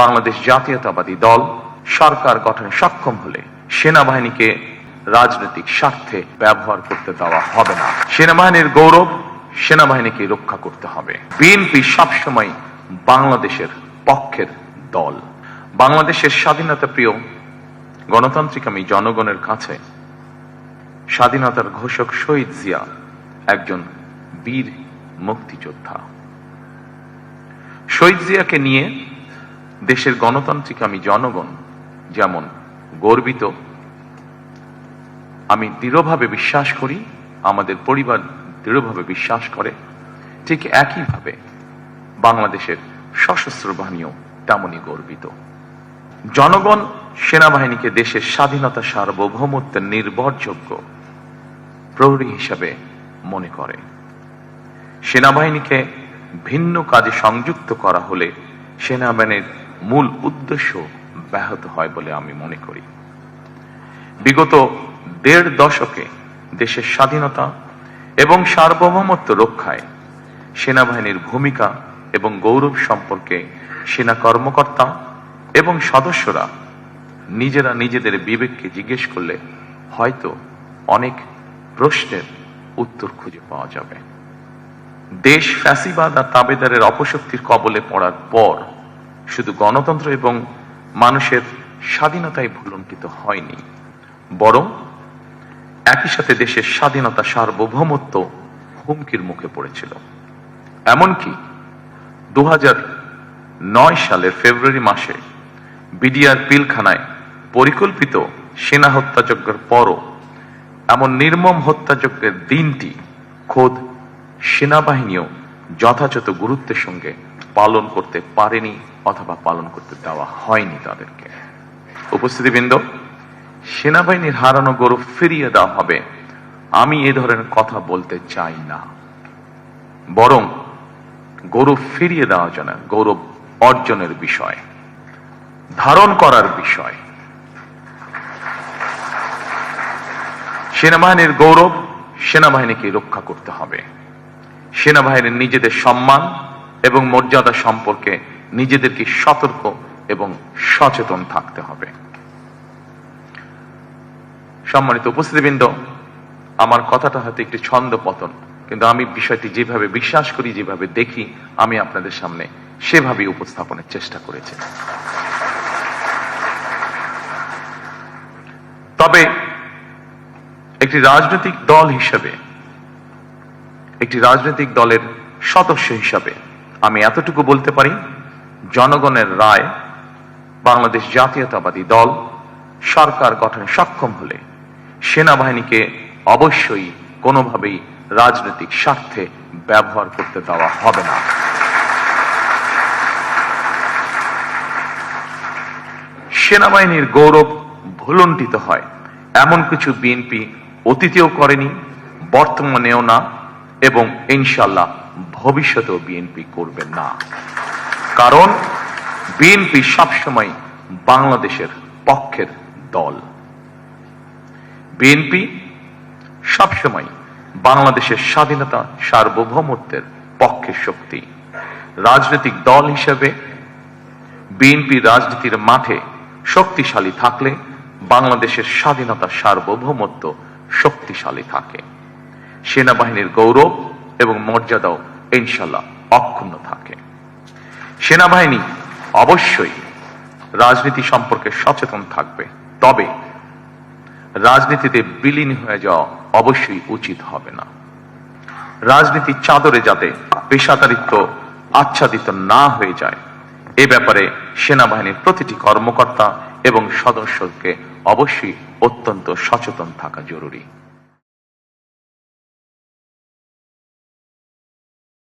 বাংলাদেশ জাতীয়তাবাদী দল সরকার গঠনে সক্ষম হলে সেনাবাহিনীকে রাজনৈতিক স্বার্থে ব্যবহার করতে দেওয়া হবে না। সেনাবাহিনীর গৌরব সেনাবাহিনীকে রক্ষা করতে হবে। বিএনপি সবসময় বাংলাদেশের পক্ষের দল। বাংলাদেশের স্বাধীনতা প্রিয় গণতান্ত্রিক আমি জনগণের কাছে স্বাধীনতার ঘোষক শহীদ জিয়া একজন বীর মুক্তিযোদ্ধা। শহীদ জিয়াকে নিয়ে দেশের গণতান্ত্রিক আমি জনগণ, যেমন গর্বিত। আমি দৃঢ়ভাবে বিশ্বাস করি, আমাদের পরিবার দৃঢ়ভাবে বিশ্বাস করে। ঠিক একইভাবে বাংলাদেশের সশস্ত্র বাহিনীও তেমনই গর্বিত। জনগণ সেনাবাহিনীকে দেশের স্বাধীনতা সার্বভৌমত্বের নির্ভরযোগ্য প্রহরী হিসাবে মনে করে। সেনাবাহিনীকে ভিন্ন কাজে সংযুক্ত করা হলে সেনাবাহিনীর মূল উদ্দেশ্য ব্যাহত হয় বলে আমি মনে করি। বিগত দেড় দশকে দেশের স্বাধীনতা এবং সার্বভৌমত্ব রক্ষায় সেনাবাহিনীর ভূমিকা এবং গৌরব সম্পর্কে সেনা কর্মকর্তা এবং সদস্যরা নিজেরা নিজেদের বিবেককে জিজ্ঞেস করলে হয়তো অনেক প্রশ্নের উত্তর খুঁজে পাওয়া যাবে। দেশ ফ্যাসিবাদ আর তাবেদারের অপশক্তির কবলে পড়ার পর শুধু গণতন্ত্র এবং মানুষের স্বাধীনতাই ভুলণ্ঠিত হয়নি, বরং একই সাথে দেশের স্বাধীনতা সার্বভৌমত্ব হুমকির মুখে পড়েছিল। এমনকি দু নয় সালের ফেব্রুয়ারি মাসে বিডিআর পিলখানায় পরিকল্পিত সেনা হত্যাযজ্ঞের পরও এমন নির্মম হত্যাযজ্ঞের দিনটি খোদ সেনাবাহিনীও যথাযথ গুরুত্বের সঙ্গে পালন করতে পারেনি অথবা পালন করতে দেওয়া হয়নি তাদেরকে। উপস্থিতিবৃন্দ, সেনাবাহিনীর হারানো গৌরব ফিরিয়ে দেওয়া হবে। আমি এ ধরনের কথা বলতে চাই না। বরং গৌরব ফিরিয়ে দেওয়া যায় গৌরব অর্জনের বিষয়, ধারণ করার বিষয়। সেনাবাহিনীর গৌরব সেনাবাহিনীকে রক্ষা করতে হবে। সেনাবাহিনীর নিজেদের সম্মান এবং মর্যাদা সম্পর্কে নিজেদেরকে সতর্ক এবং সচেতন থাকতে হবে। সম্মানিত উপস্থিতিবৃন্দ, আমার কথাটা হয়তো একটি ছন্দ পতন, কিন্তু আমি বিষয়টি যেভাবে বিশ্বাস করি, যেভাবে দেখি, আমি আপনাদের সামনে সেভাবে উপস্থাপনের চেষ্টা করেছি। তবে একটি রাজনৈতিক দল হিসেবে, একটি রাজনৈতিক দলের সদস্য হিসাবে আমি এতটুকু বলতে পারি, জনগণের রায়, বাংলাদেশ জাতীয়তাবাদী দল, সরকার গঠনে সক্ষম হলে সেনাবাহিনীকে অবশ্যই কোনোভাবেই রাজনৈতিক স্বার্থে ব্যবহার করতে দেওয়া হবে না। সেনাবাহিনীর গৌরব ভুলণ্ঠিত হয়। এমন কিছু বিএনপি অতীতেও করেনি, বর্তমানেও না, এবং ইনশাল্লাহ ভবিষ্যতেও বিএনপি করবে না। কারণ বিএনপি সবসময় বাংলাদেশের পক্ষের দল। বিএনপি সবসময় বাংলাদেশের স্বাধীনতা সার্বভৌমত্বের পক্ষের শক্তি। রাজনৈতিক দল হিসেবে বিএনপি রাজনীতির মাঠে শক্তিশালী থাকলে বাংলাদেশের স্বাধীনতা সার্বভৌমত্ব শক্তিশালী থাকে। সেনাবাহিনীর গৌরব এবং মর্যাদাও ইনশাল্লাহ অক্ষুণ্ণ থাকে। সেনাবাহিনী অবশ্যই রাজনীতি সম্পর্কে সচেতন থাকবে, তবে রাজনীতিতে বিলীন হয়ে যাওয়া অবশ্যই উচিত হবে না। রাজনীতির চাদরে যাতে পেশাদারিত্ব আচ্ছাদিত না হয়ে যায়, এ ব্যাপারে সেনাবাহিনীর প্রতিটি কর্মকর্তা এবং সদস্যকে অবশ্যই অত্যন্ত সচেতন থাকা জরুরি।